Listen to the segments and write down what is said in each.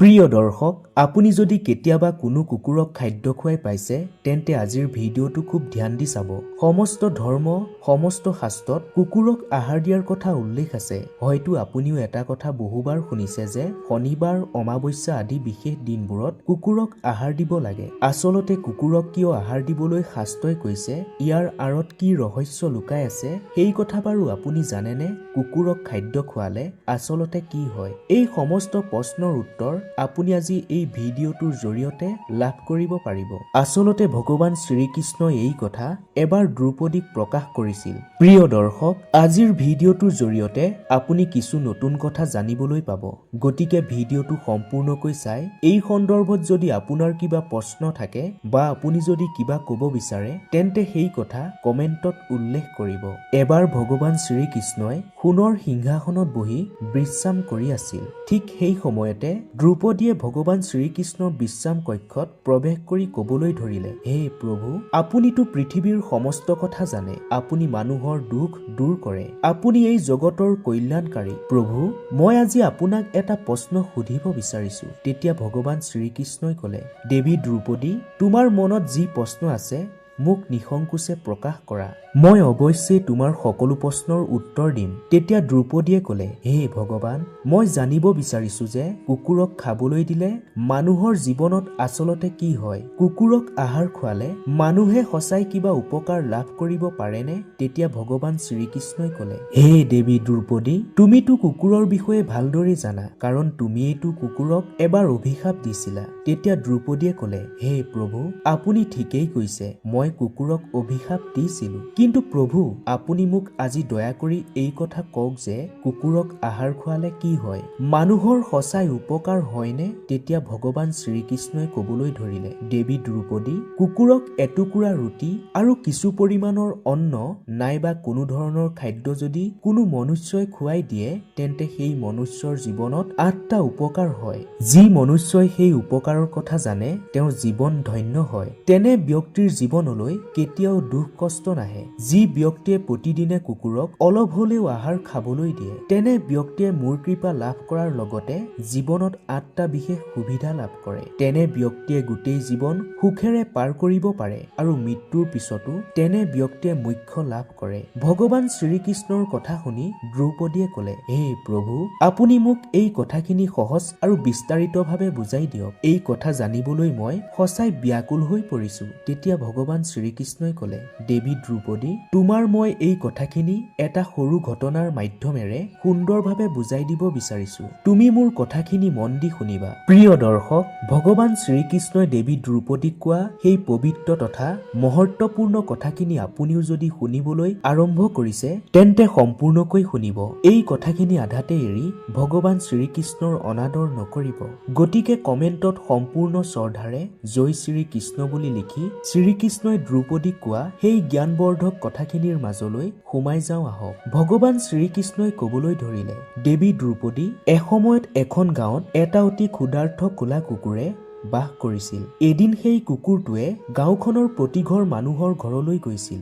প্ৰিয় দৰ্শক আপুনি যদি কেতিয়াবা কোনো কুকুৰক খাদ্য খুৱাই পাইছে তেন্তে আজিৰ ভিডিঅ'টো খুব ধ্যান দি চাব। সমস্ত ধৰ্ম সমস্ত শাস্ত্ৰত কুকুৰক আহাৰ দিয়াৰ কথা উল্লেখ আছে। হয়তো আপুনিও এটা কথা বহুবাৰ শুনিছে যে শনিবাৰ অমাৱস্যা আদি বিশেষ দিনবোৰত কুকুৰক আহাৰ দিব লাগে। আচলতে কুকুৰক কিয় আহাৰ দিবলৈ শাস্ত্ৰই কৈছে ইয়াৰ আঁৰত কি ৰহস্য লুকাই আছে সেই কথা বাৰু আপুনি জানেনে? কুকুৰক খাদ্য খোৱালে আচলতে কি হয়? এই সমস্ত প্ৰশ্নৰ উত্তৰ আপুনি আজি এই ভিডিঅ'টোৰ জৰিয়তে লাভ কৰিব পাৰিব। আচলতে ভগৱান শ্ৰীকৃষ্ণই এই কথা এবাৰ দ্ৰৌপদীক প্ৰকাশ কৰিছিল। প্ৰিয় দৰ্শক আজিৰ ভিডিঅ'টোৰ জৰিয়তে আপুনি কিছু নতুন কথা জানিবলৈ পাব। গতিকে ভিডিঅ'টো সম্পূৰ্ণকৈ চাই এই সন্দৰ্ভত যদি আপোনাৰ কিবা প্ৰশ্ন থাকে বা আপুনি যদি কিবা ক'ব বিচাৰে তেন্তে সেই কথা কমেণ্টত উল্লেখ কৰিব। এবাৰ ভগৱান শ্ৰীকৃষ্ণই সোণৰ সিংহাসনত বহি বিশ্ৰাম কৰি আছিল। ঠিক সেই সময়তে দ্ৰৌপদীয়ে ভগৱান শ্ৰীকৃষ্ণৰ বিশ্ৰাম কক্ষত প্ৰৱেশ কৰি কবলৈ ধৰিলে হে প্ৰভু আপুনিতো পৃথিৱীৰ সমস্ত কথা জানে আপুনি মানুহৰ দুখ দূৰ কৰে আপুনি এই জগতৰ কল্যাণকাৰী। প্ৰভু মই আজি আপোনাক এটা প্ৰশ্ন সুধিব বিচাৰিছো। তেতিয়া ভগৱান শ্ৰীকৃষ্ণই কলে দেৱী দ্ৰৌপদী তোমাৰ মনত যি প্ৰশ্ন আছে মোক নিসংকোচে প্ৰকাশ কৰা। মই অৱশ্যেই তোমাৰ সকলো প্ৰশ্নৰ উত্তৰ দিম। তেতিয়া দ্ৰৌপদীয়ে কলে হে ভগৱান মই জানিব বিচাৰিছো যে কুকুৰক খাবলৈ দিলে মানুহৰ জীৱনত আচলতে কি হয়। কুকুৰক আহাৰ খোৱালে মানুহে সঁচাই কিবা উপকাৰ লাভ কৰিব পাৰেনে? তেতিয়া ভগৱান শ্ৰীকৃষ্ণই কলে হে দেৱী দ্ৰৌপদী তুমিতো কুকুৰৰ বিষয়ে ভালদৰে জানা কাৰণ তুমিয়েইতো কুকুৰক এবাৰ অভিশাপ দিছিলা। তেতিয়া দ্ৰৌপদীয়ে কলে হে প্ৰভু আপুনি ঠিকেই কৈছে মই কুকুৰক অভিশাপ দিছিলো। কিন্তু প্ৰভু আপুনি মোক আজি দয়া কৰি এই কথা কওক যে কুকুৰক আহাৰ খোৱালে কি হয়? মানুহৰ সঁচাই উপকাৰ হয়নে? তেতিয়া ভগৱান শ্ৰীকৃষ্ণই কবলৈ ধৰিলে দেৱী দ্ৰৌপদী কুকুৰক এটুকুৰা ৰুটি আৰু কিছু পৰিমাণৰ অন্ন নাইবা কোনো ধৰণৰ খাদ্য যদি কোনো মনুষ্যই খুৱাই দিয়ে তেন্তে সেই মনুষ্যৰ জীৱনত আঠটা উপকাৰ হয়। যি মনুষ্যই সেই উপকাৰৰ কথা জানে তেওঁৰ জীৱন ধন্য হয়। তেনে ব্যক্তিৰ জীৱনলৈ কেতিয়াও দুখ কষ্ট নাহে। যি ব্যক্তিয়ে প্ৰতিদিনে কুকুৰক অলপ হলেও আহাৰ খাবলৈ দিয়ে তেনে ব্যক্তিয়ে মোৰ কৃপা লাভ কৰাৰ লগতে জীৱনত আঠটা বিশেষ সুবিধা লাভ কৰে। তেনে ব্যক্তিয়ে গোটেই জীৱন সুখেৰে পাৰ কৰিব পাৰে আৰু মৃত্যুৰ পিছতো তেনে ব্যক্তিয়ে মুখ্য লাভ কৰে। ভগৱান শ্ৰীকৃষ্ণৰ কথা শুনি দ্ৰৌপদীয়ে কলে হে প্ৰভু আপুনি মোক এই কথাখিনি সহজ আৰু বিস্তাৰিতভাৱে বুজাই দিয়ক। এই কথা জানিবলৈ মই সঁচাই ব্যাকুল হৈ পৰিছো। তেতিয়া ভগৱান শ্ৰীকৃষ্ণই কলে দেৱী দ্ৰৌপদী তোমাৰ মই এই কথাখিনি এটা সৰু ঘটনাৰ মাধ্যমেৰে সুন্দৰভাৱে বুজাই দিব বিচাৰিছো তুমি মোৰ কথাখিনি মন দি শুনিবা। প্ৰিয় দৰ্শক ভগৱান শ্ৰীকৃষ্ণই দেৱী দ্ৰৌপদীক কোৱা সেই পবিত্ৰ তথা মহত্বপূৰ্ণ কথাখিনি আপুনিও যদি শুনিবলৈ আৰম্ভ কৰিছে তেন্তে সম্পূৰ্ণকৈ শুনিব। এই কথাখিনি আধাতে এৰি ভগৱান শ্ৰীকৃষ্ণৰ অনাদৰ নকৰিব। গতিকে কমেণ্টত সম্পূৰ্ণ শ্ৰদ্ধাৰে জয় শ্ৰীকৃষ্ণ বুলি লিখি শ্ৰীকৃষ্ণই দ্ৰৌপদীক কোৱা সেই জ্ঞানবৰ্ধক কথাখিনিৰ মাজলৈ সোমাই যাওঁ আহক। ভগৱান শ্ৰীকৃষ্ণই কবলৈ ধৰিলে দেৱী দ্ৰৌপদী এসময়ত এখন গাঁৱত এটা অতি ক্ষুধাৰ্থ কোলা কুকুৰে বাস কৰিছিল। এদিন সেই কুকুৰটোৱে গাঁওখনৰ প্ৰতিঘৰ মানুহৰ ঘৰলৈ গৈছিল।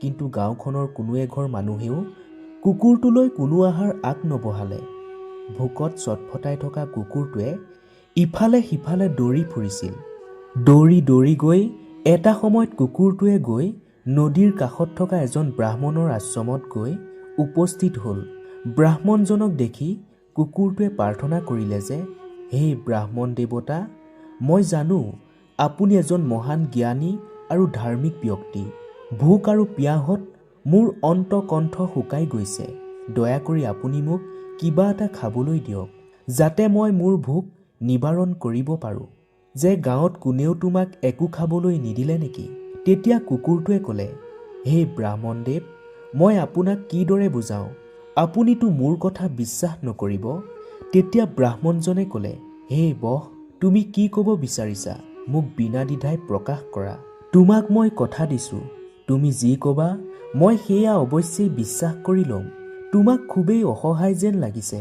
কিন্তু গাঁওখনৰ কোনো এঘৰ মানুহেও কুকুৰটোলৈ কোনো আহাৰ আগ নবঢ়ালে। ভোকত চটফটাই থকা কুকুৰটোৱে ইফালে সিফালে দৌৰি ফুৰিছিল। দৌৰি দৌৰি গৈ এটা সময়ত কুকুৰটোৱে গৈ নদীৰ কাষত থকা এজন ব্ৰাহ্মণৰ আশ্ৰমত গৈ উপস্থিত হ'ল। ব্ৰাহ্মণজনক দেখি কুকুৰটোৱে প্ৰাৰ্থনা কৰিলে যে হে ব্ৰাহ্মণ দেৱতা মই জানো আপুনি এজন মহান জ্ঞানী আৰু ধাৰ্মিক ব্যক্তি। ভোক আৰু পিয়াহত মোৰ অন্তকণ্ঠ শুকাই গৈছে। দয়া কৰি আপুনি মোক কিবা এটা খাবলৈ দিয়ক যাতে মই মোৰ ভোক নিবাৰণ কৰিব পাৰোঁ। যে গাঁৱত কোনেও তোমাক একো খাবলৈ নিদিলে নেকি? তেতিয়া কুকুৰটোৱে ক'লে হে ব্ৰাহ্মণদেৱ মই আপোনাক কিদৰে বুজাওঁ? আপুনিতো মোৰ কথা বিশ্বাস নকৰিব? তেতিয়া ব্ৰাহ্মণজনে ক'লে হে বহ তুমি কি ক'ব বিচাৰিছা? মোক বিনা দ্বিধাই প্ৰকাশ কৰা। তোমাক মই কথা দিছোঁ। তুমি যি ক'বা মই সেয়া অৱশ্যেই বিশ্বাস কৰি ল'ম। তোমাক খুবেই অসহায় যেন লাগিছে।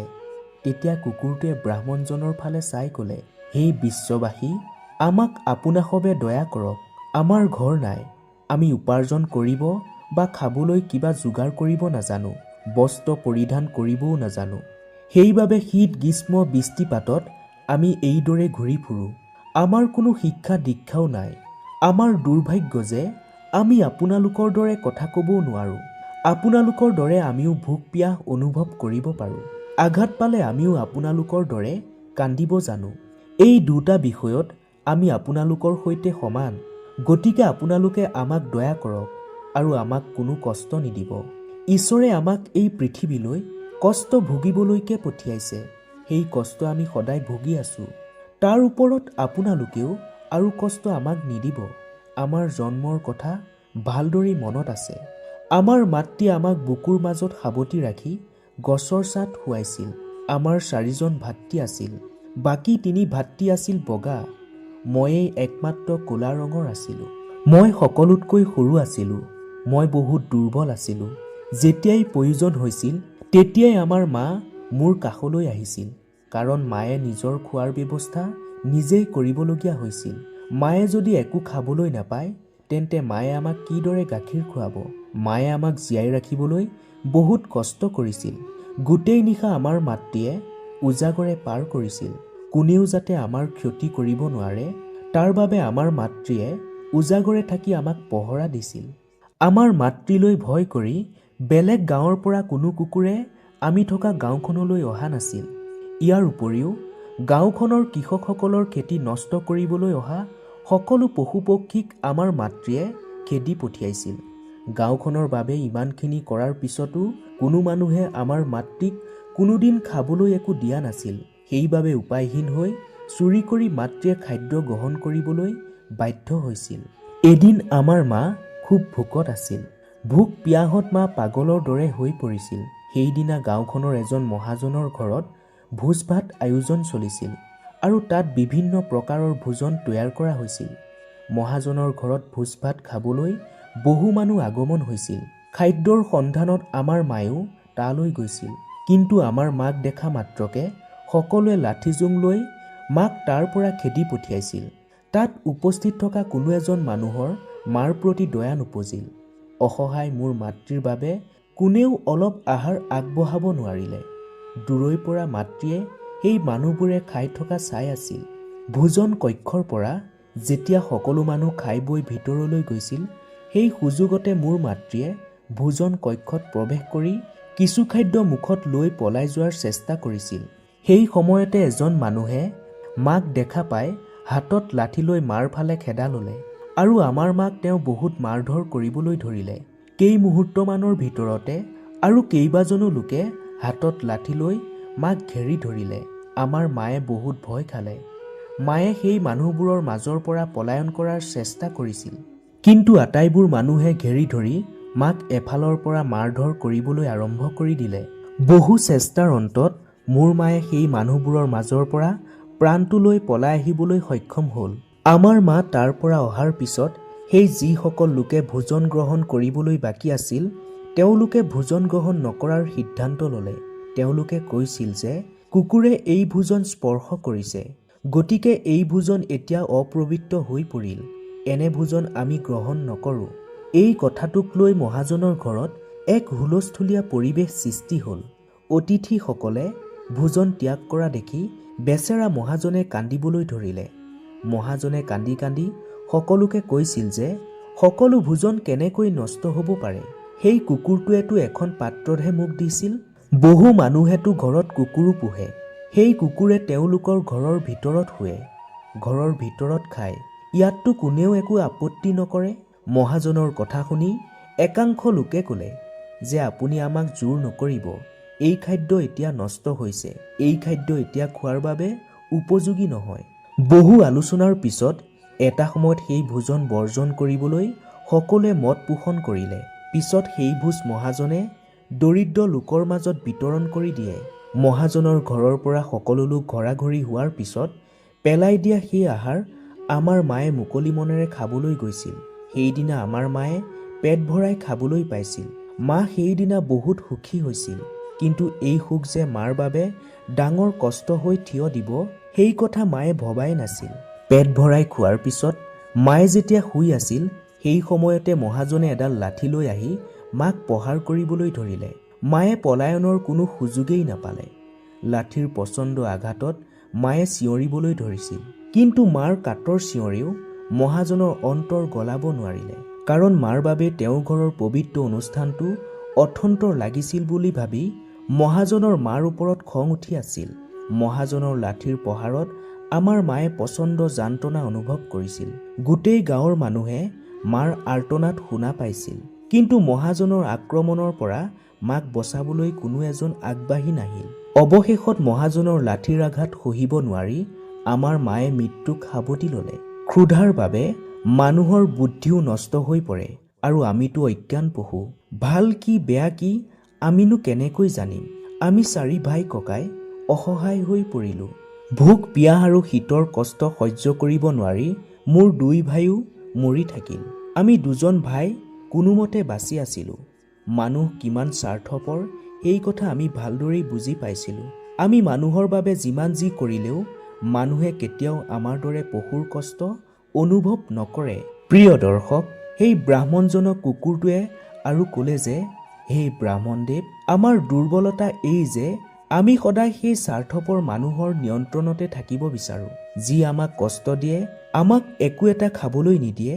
তেতিয়া কুকুৰটোৱে ব্ৰাহ্মণজনৰ ফালে চাই ক'লে সেই বিশ্ববাসী আমাক আপোনাসৱে দয়া কৰক। আমাৰ ঘৰ নাই আমি উপাৰ্জন কৰিব বা খাবলৈ কিবা যোগাৰ কৰিব নাজানো বস্ত্ৰ পৰিধান কৰিবও নাজানো। সেইবাবে শীত গ্ৰীষ্ম বৃষ্টিপাতত আমি এইদৰে ঘূৰি ফুৰোঁ। আমাৰ কোনো শিক্ষা দীক্ষাও নাই। আমাৰ দুৰ্ভাগ্য যে আমি আপোনালোকৰ দৰে কথা ক'বও নোৱাৰোঁ। আপোনালোকৰ দৰে আমিও ভোক পিয়াহ অনুভৱ কৰিব পাৰোঁ। আঘাত পালে আমিও আপোনালোকৰ দৰে কান্দিব জানো। এই দুটা বিষয়ত আমি আপোনালোকৰ সৈতে সমান। গতিকে আপোনালোকে আমাক দয়া কৰক আৰু আমাক কোনো কষ্ট নিদিব। ঈশ্বৰে আমাক এই পৃথিৱীলৈ কষ্ট ভুগিবলৈকে পঠিয়াইছে। সেই কষ্ট আমি সদায় ভুগি আছোঁ। তাৰ ওপৰত আপোনালোকেও আৰু কষ্ট আমাক নিদিব। আমাৰ জন্মৰ কথা ভালদৰে মনত আছে। আমাৰ মাতৃ আমাক বুকুৰ মাজত সাৱটি ৰাখি গছৰ ছাঁত শুৱাইছিল। আমাৰ চাৰিজন ভাতৃ আছিল। বাকী তিনি ভাতৃ আছিল বগা। ময়েই একমাত্ৰ ক'লা ৰঙৰ আছিলোঁ। মই সকলোতকৈ সৰু আছিলোঁ। মই বহুত দুৰ্বল আছিলোঁ। যেতিয়াই প্ৰয়োজন হৈছিল তেতিয়াই আমাৰ মা মোৰ কাষলৈ আহিছিল। কাৰণ মায়ে নিজৰ খোৱাৰ ব্যৱস্থা নিজেই কৰিবলগীয়া হৈছিল। মায়ে যদি একো খাবলৈ নাপায় তেন্তে মায়ে আমাক কিদৰে গাখীৰ খুৱাব? মায়ে আমাক জীয়াই ৰাখিবলৈ বহুত কষ্ট কৰিছিল। গোটেই নিশা আমাৰ মাতৃয়ে উজাগৰে পাৰ কৰিছিল। কোনেও যাতে আমাৰ ক্ষতি কৰিব নোৱাৰে তাৰ বাবে আমাৰ মাতৃয়ে উজাগৰে থাকি আমাক পহৰা দিছিল। আমাৰ মাতৃলৈ ভয় কৰি বেলেগ গাঁৱৰ পৰা কোনো কুকুৰে আমি থকা গাঁওখনলৈ অহা নাছিল। ইয়াৰ উপৰিও গাঁওখনৰ কৃষকসকলৰ খেতি নষ্ট কৰিবলৈ অহা সকলো পশু পক্ষীক আমাৰ মাতৃয়ে খেদি পঠিয়াইছিল। গাঁওখনৰ বাবে ইমানখিনি কৰাৰ পিছতো কোনো মানুহে আমাৰ মাতৃক কোনোদিন খাবলৈ একো দিয়া নাছিল। সেইবাবে উপায়হীন হৈ চুৰি কৰি মাতৃয়ে খাদ্য গ্ৰহণ কৰিবলৈ বাধ্য হৈছিল। এদিন আমাৰ মা খুব ভোকত আছিল। ভোক পিয়াহত মা পাগলৰ দৰে হৈ পৰিছিল। সেইদিনা গাঁওখনৰ এজন মহাজনৰ ঘৰত ভোজ ভাত আয়োজন চলিছিল আৰু তাত বিভিন্ন প্ৰকাৰৰ ভোজন তৈয়াৰ কৰা হৈছিল। মহাজনৰ ঘৰত ভোজ ভাত খাবলৈ বহু মানুহ আগমন হৈছিল। খাদ্যৰ সন্ধানত আমাৰ মায়েও তালৈ গৈছিল। কিন্তু আমাৰ মাক দেখা মাত্ৰকে সকলোৱে লাঠি জোং লৈ মাক তাৰ পৰা খেদি পঠিয়াইছিল। তাত উপস্থিত থকা কোনো এজন মানুহৰ মাৰ প্ৰতি দয়া নপজিল। অসহায় মোৰ মাতৃৰ বাবে কোনেও অলপ আহাৰ আগবঢ়াব নোৱাৰিলে। দূৰৈৰ পৰা মাতৃয়ে সেই মানুহবোৰে খাই থকা চাই আছিল। ভোজন কক্ষৰ পৰা যেতিয়া সকলো মানুহ খাই বৈ ভিতৰলৈ গৈছিল সেই সুযোগতে মোৰ মাতৃয়ে ভোজন কক্ষত প্ৰৱেশ কৰি কিছু খাদ্য মুখত লৈ পলাই যোৱাৰ চেষ্টা কৰিছিল। সেই সময়তে এজন মানুহে মাক দেখা পাই হাতত লাঠি লৈ মাৰ ফালে খেদা ল'লে আৰু আমাৰ মাক তেওঁ বহুত মাৰধৰ কৰিবলৈ ধৰিলে। কেই মুহূৰ্তমানৰ ভিতৰতে আৰু কেইবাজনো লোকে হাতত লাঠি লৈ মাক ঘেৰি ধৰিলে। আমাৰ মায়ে বহুত ভয় খালে। মায়ে সেই মানুহবোৰৰ মাজৰ পৰা পলায়ন কৰাৰ চেষ্টা কৰিছিল। কিন্তু আটাইবোৰ মানুহে ঘেৰি ধৰি মাক এফালৰ পৰা মাৰধৰ কৰিবলৈ আৰম্ভ কৰি দিলে। বহু চেষ্টাৰ অন্তত মোৰ মায়ে সেই মানুহবোৰৰ মাজৰ পৰা প্ৰাণটো লৈ পলাই আহিবলৈ সক্ষম হ'ল। আমাৰ মা তাৰ পৰা অহাৰ পিছত সেই যিসকল লোকে ভোজন গ্ৰহণ কৰিবলৈ বাকী আছিল তেওঁলোকে ভোজন গ্ৰহণ নকৰাৰ সিদ্ধান্ত ল'লে। তেওঁলোকে কৈছিল যে কুকুৰে এই ভোজন স্পৰ্শ কৰিছে। গতিকে এই ভোজন এতিয়া অপবিত্ৰ হৈ পৰিল। এনে ভোজন আমি গ্ৰহণ নকৰোঁ। এই কথাটোক লৈ মহাজনৰ ঘৰত এক হুলস্থুলীয়া পৰিৱেশ সৃষ্টি হ'ল। অতিথিসকলে ভোজন ত্যাগ কৰা দেখি বেচেৰা মহাজনে কান্দিবলৈ ধৰিলে। মহাজনে কান্দি কান্দি সকলোকে কৈছিল যে সকলো ভোজন কেনেকৈ নষ্ট হ'ব পাৰে? সেই কুকুৰটোৱেতো এখন পাত্ৰতহে মোক দিছিল। বহু মানুহেতো ঘৰত কুকুৰো পোহে। সেই কুকুৰে তেওঁলোকৰ ঘৰৰ ভিতৰত শুৱে। ঘৰৰ ভিতৰত খায়। ইয়াততো কোনেও একো আপত্তি নকৰে। মহাজনৰ কথা শুনি একাংশ লোকে ক'লে যে আপুনি আমাক জোৰ নকৰিব। এই খাদ্য এতিয়া নষ্ট হৈছে। এই খাদ্য এতিয়া খোৱাৰ বাবে উপযোগী নহয়। বহু আলোচনাৰ পিছত এটা সময়ত সেই ভোজন বৰ্জন কৰিবলৈ সকলোৱে মত পোষণ কৰিলে। পিছত সেই ভোজ মহাজনে দৰিদ্ৰ লোকৰ মাজত বিতৰণ কৰি দিয়ে। মহাজনৰ ঘৰৰ পৰা সকলো লোক ঘৰাঘৰি হোৱাৰ পিছত পেলাই দিয়া সেই আহাৰ আমাৰ মায়ে মুকলি মনেৰে খাবলৈ গৈছিল। সেইদিনা আমাৰ মায়ে পেট ভৰাই খাবলৈ পাইছিল। মা সেইদিনা বহুত সুখী হৈছিল। কিন্তু এই সুখ যে মাৰ বাবে ডাঙৰ কষ্ট হৈ থিয় দিব সেই কথা মায়ে ভবাই নাছিল। পেট ভৰাই খোৱাৰ পিছত মায়ে যেতিয়া শুই আছিল সেই সময়তে মহাজনে এডাল লাঠি লৈ আহি মাক প্ৰহাৰ কৰিবলৈ ধৰিলে। মায়ে পলায়নৰ কোনো সুযোগেই নাপালে। লাঠিৰ প্ৰচণ্ড আঘাতত মায়ে চিঞৰিবলৈ ধৰিছিল। কিন্তু মাৰ কাতৰ চিঞৰেও মহাজনৰ অন্তৰ গলাব নোৱাৰিলে। কাৰণ মাৰ বাবে তেওঁৰ ঘৰৰ পবিত্ৰ অনুষ্ঠানটো অথন্তৰ লাগিছিল বুলি ভাবি মহাজনৰ মাৰ ওপৰত খং উঠি আছিল। মহাজনৰ লাঠিৰ প্ৰহাৰত আমাৰ মায়ে প্ৰচণ্ড যান্ত্ৰণা অনুভৱ কৰিছিল। গোটেই গাঁৱৰ মানুহে মাৰ আৰ্তনাদ শুনা পাইছিল। কিন্তু মহাজনৰ আক্ৰমণৰ পৰা মাক বচাবলৈ কোনো এজন আগবাঢ়ি নাহিল। অৱশেষত মহাজনৰ লাঠিৰ আঘাত সহিব নোৱাৰি আমাৰ মায়ে মৃত্যুক সাৱটি ল'লে। ক্ষুধাৰ বাবে মানুহৰ বুদ্ধিও নষ্ট হৈ পৰে আৰু আমিতো অজ্ঞান পশু। ভাল কি বেয়া কি আমিনো কেনেকৈ জানিম? আমি চাৰি ভাই ককাই অসহায় হৈ পৰিলোঁ। ভোক পিয়াহ আৰু শীতৰ কষ্ট সহ্য কৰিব নোৱাৰি মোৰ দুই ভাইও মৰি থাকিল। আমি দুজন ভাই কোনোমতে বাচি আছিলোঁ। মানুহ কিমান স্বাৰ্থপৰ এই কথা আমি ভালদৰেই বুজি পাইছিলোঁ। আমি মানুহৰ বাবে যিমান যি কৰিলেও মানুহে কেতিয়াও আমাৰ দৰে পশুৰ কষ্ট অনুভৱ নকৰে। প্ৰিয় দৰ্শক সেই ব্ৰাহ্মণজনক কুকুৰটোৱে আৰু ক'লে যে হে ব্ৰাহ্মণদেৱ আমাৰ দুৰ্বলতা এই যে আমি সদায় সেই স্বাৰ্থপৰ মানুহৰ নিয়ন্ত্ৰণতে থাকিব বিচাৰোঁ। যি আমাক কষ্ট দিয়ে আমাক একো এটা খাবলৈ নিদিয়ে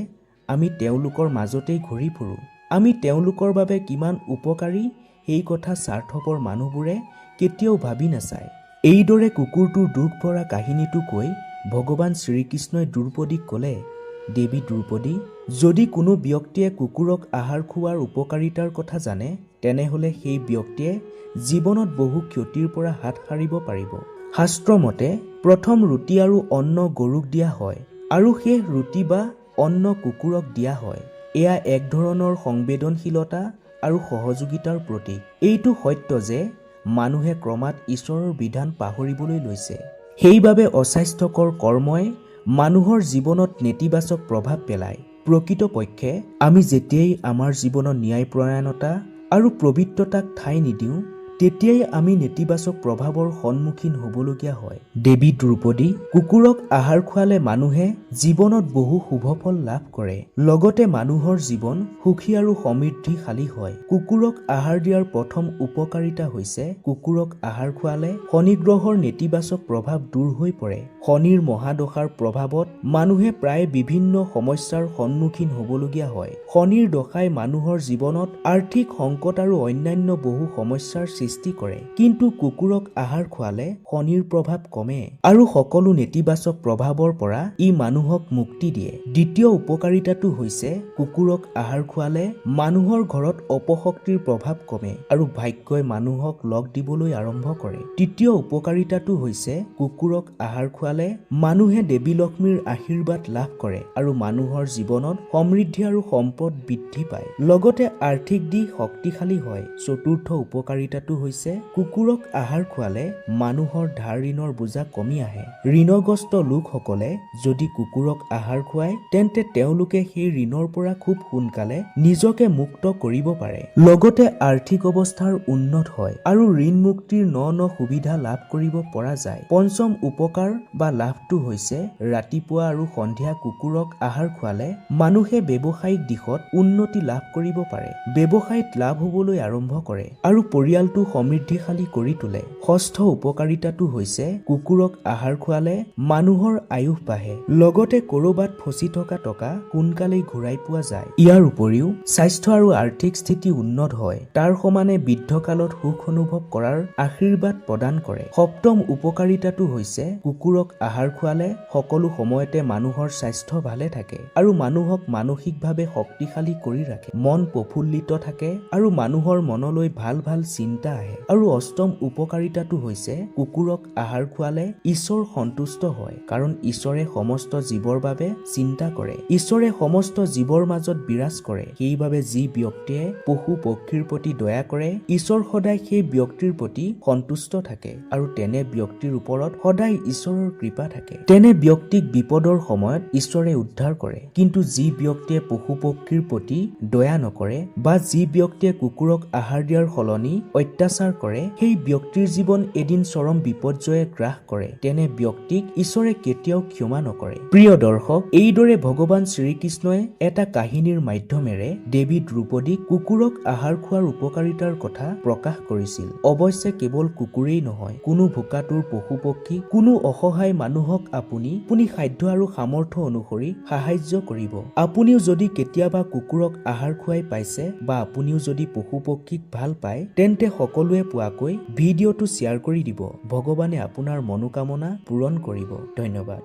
আমি তেওঁলোকৰ মাজতেই ঘূৰি ফুৰোঁ। আমি তেওঁলোকৰ বাবে কিমান উপকাৰী সেই কথা স্বাৰ্থপৰ মানুহবোৰে কেতিয়াও ভাবি নাচায়। এইদৰে কুকুৰটোৰ দুখ ভৰা কাহিনীটো কৈ ভগৱান শ্ৰীকৃষ্ণই দ্ৰৌপদীক ক'লে দেৱী দ্ৰৌপদী যদি কোনো ব্যক্তিয়ে কুকুৰক আহাৰ খোৱাৰ উপকাৰিতাৰ কথা জানে তেনেহ'লে সেই ব্যক্তিয়ে জীৱনত বহু ক্ষতিৰ পৰা হাত সাৰিব পাৰিব। শাস্ত্ৰমতে প্ৰথম ৰুটি আৰু অন্ন গৰুক দিয়া হয় আৰু সেই ৰুটি বা অন্ন কুকুৰক দিয়া হয়। এয়া এক ধৰণৰ সংবেদনশীলতা আৰু সহযোগিতাৰ প্ৰতীক। এইটো সত্য যে মানুহে ক্ৰমাৎ ঈশ্বৰৰ বিধান পাহৰিবলৈ লৈছে। সেইবাবে অস্বাস্থ্যকৰ কৰ্মই মানুহৰ জীৱনত নেতিবাচক প্ৰভাৱ পেলায়। প্ৰকৃতপক্ষে আমি যেতিয়াই আমাৰ জীৱনত ন্যায়পৰায়ণতা আৰু পবিত্ৰতাক ঠাই নিদিওঁ তেতিয়াই আমি নেতিবাচক প্ৰভাৱৰ সন্মুখীন হ'বলগীয়া হয়। দেৱী দ্ৰৌপদী কুকুৰক আহাৰ খোৱালে মানুহে জীৱনত বহু শুভফল লাভ কৰে। লগতে মানুহৰ জীৱন সুখী আৰু সমৃদ্ধিশালী হয়। কুকুৰক আহাৰ দিয়াৰ প্ৰথম উপকাৰিতা হৈছে কুকুৰক আহাৰ খোৱালে শনি গ্ৰহৰ নেতিবাচক প্ৰভাৱ দূৰ হৈ পৰে। শনিৰ মহাদশাৰ প্ৰভাৱত মানুহে প্ৰায় বিভিন্ন সমস্যাৰ সন্মুখীন হ'বলগীয়া হয়। শনিৰ দশাই মানুহৰ জীৱনত আৰ্থিক সংকট আৰু অন্যান্য বহু সমস্যাৰ কৰে। কিন্তু কুকুৰক আহাৰ খোৱালে শনিৰ প্ৰভাৱ কমে আৰু সকলো নেতিবাচক প্ৰভাৱৰ পৰা ই মানুহক মুক্তি দিয়ে। দ্বিতীয় উপকাৰিতাটো হৈছে কুকুৰক আহাৰ খোৱালে মানুহৰ ঘৰত অপশক্তিৰ প্ৰভাৱ কমে আৰু ভাগ্যই মানুহক লগ দিবলৈ আৰম্ভ কৰে। তৃতীয় উপকাৰিতাটো হৈছে কুকুৰক আহাৰ খোৱালে মানুহে দেৱী লক্ষ্মীৰ আশীৰ্বাদ লাভ কৰে আৰু মানুহৰ জীৱনত সমৃদ্ধি আৰু সম্পদ বৃদ্ধি পায়। লগতে আৰ্থিক দিশ শক্তিশালী হয়। চতুৰ্থ উপকাৰিতাটো হৈছে কুকুৰক আহাৰ খোৱালে মানুহৰ ধাৰ ঋণৰ বোজা কমি আহে। ঋণগ্ৰস্ত লোকসকলে যদি কুকুৰক আহাৰ খুৱায় তেন্তে তেওঁলোকে সেই ঋণৰ পৰা খুব সোনকালে নিজকে মুক্ত কৰিব পাৰে। লগতে আৰ্থিক অৱস্থাৰ উন্নত হয় আৰু ঋণ মুক্তিৰ ন ন সুবিধা লাভ কৰিব পৰা যায়। পঞ্চম উপকাৰ বা লাভটো হৈছে ৰাতিপুৱা আৰু সন্ধিয়া কুকুৰক আহাৰ খোৱালে মানুহে ব্যৱসায়িক দিশত উন্নতি লাভ কৰিব পাৰে। ব্যৱসায়ত লাভ হবলৈ আৰম্ভ কৰে আৰু পৰিয়ালটো সমৃদ্ধিশালী কৰি তোলে। ষষ্ঠ উপকাৰিতাটো হৈছে কুকুৰক আহাৰ খোৱালে মানুহৰ আয়ুস বাঢ়ে। লগতে কৰবাত ফচি থকা টকা সোনকালেই ঘূৰাই পোৱা যায়। ইয়াৰ উপৰিও স্বাস্থ্য আৰু আৰ্থিক স্থিতি উন্নত হয়। তাৰ সমানে বৃদ্ধকালত সুখ অনুভৱ কৰাৰ আশীৰ্বাদ প্ৰদান কৰে। সপ্তম উপকাৰিতাটো হৈছে কুকুৰক আহাৰ খোৱালে সকলো সময়তে মানুহৰ স্বাস্থ্য ভালে থাকে আৰু মানুহক মানসিকভাৱে শক্তিশালী কৰি ৰাখে। মন প্ৰফুল্লিত থাকে আৰু মানুহৰ মনলৈ ভাল ভাল চিন্তা আহে আৰু অষ্টম উপকাৰিতাটো হৈছে কুকুৰক আহাৰ খোৱালে ঈশ্বৰ সন্তুষ্ট হয় কাৰণ ঈশ্বৰে সমস্ত জীৱৰ বাবে চিন্তা কৰে। ঈশ্বৰে সমস্ত জীৱৰ মাজত বিৰাজ কৰে সেইবাবে যি ব্যক্তিয়ে পশু পক্ষীৰ প্ৰতি দয়া কৰে ঈশ্বৰ সদায় সেই ব্যক্তিৰ প্ৰতি সন্তুষ্ট থাকে আৰু তেনে ব্যক্তিৰ ওপৰত সদায় ঈশ্বৰৰ কৃপা থাকে। তেনে ব্যক্তিক বিপদৰ সময়ত ঈশ্বৰে উদ্ধাৰ কৰে কিন্তু যি ব্যক্তিয়ে পশু পক্ষীৰ প্ৰতি দয়া নকৰে বা যি ব্যক্তিয়ে কুকুৰক আহাৰ দিয়াৰ সলনি অত্যাচাৰ অত্যাচাৰ কৰে সেই ব্যক্তিৰ জীৱন এদিন চৰম বিপৰ্যয়ে গ্ৰাস কৰে। তেনে ব্যক্তিক ঈশ্বৰে কেতিয়াও ক্ষমা নকৰে। প্ৰিয় দৰ্শক এইদৰে ভগৱান শ্ৰীকৃষ্ণই এটা কাহিনীৰ মাধ্যমেৰে দেৱী দ্ৰৌপদীক কুকুৰক আহাৰ খোৱাৰ উপকাৰিতাৰ কথা প্ৰকাশ কৰিছিল। অৱশ্যে কেৱল কুকুৰেই নহয় কোনো ভোকাতুৰ পশু পক্ষী কোনো অসহায় মানুহক আপুনি আপুনি সাধ্য আৰু সামৰ্থ্য অনুসৰি সাহায্য কৰিব। আপুনিও যদি কেতিয়াবা কুকুৰক আহাৰ খুৱাই পাইছে বা আপুনিও যদি পশু পক্ষীক ভাল পায় তেন্তে সকলোৱে পোৱাকৈ ভিডিঅ'টো শ্বেয়াৰ কৰি দিব। ভগৱানে আপোনাৰ মনোকামনা পূৰণ কৰিব। ধন্যবাদ।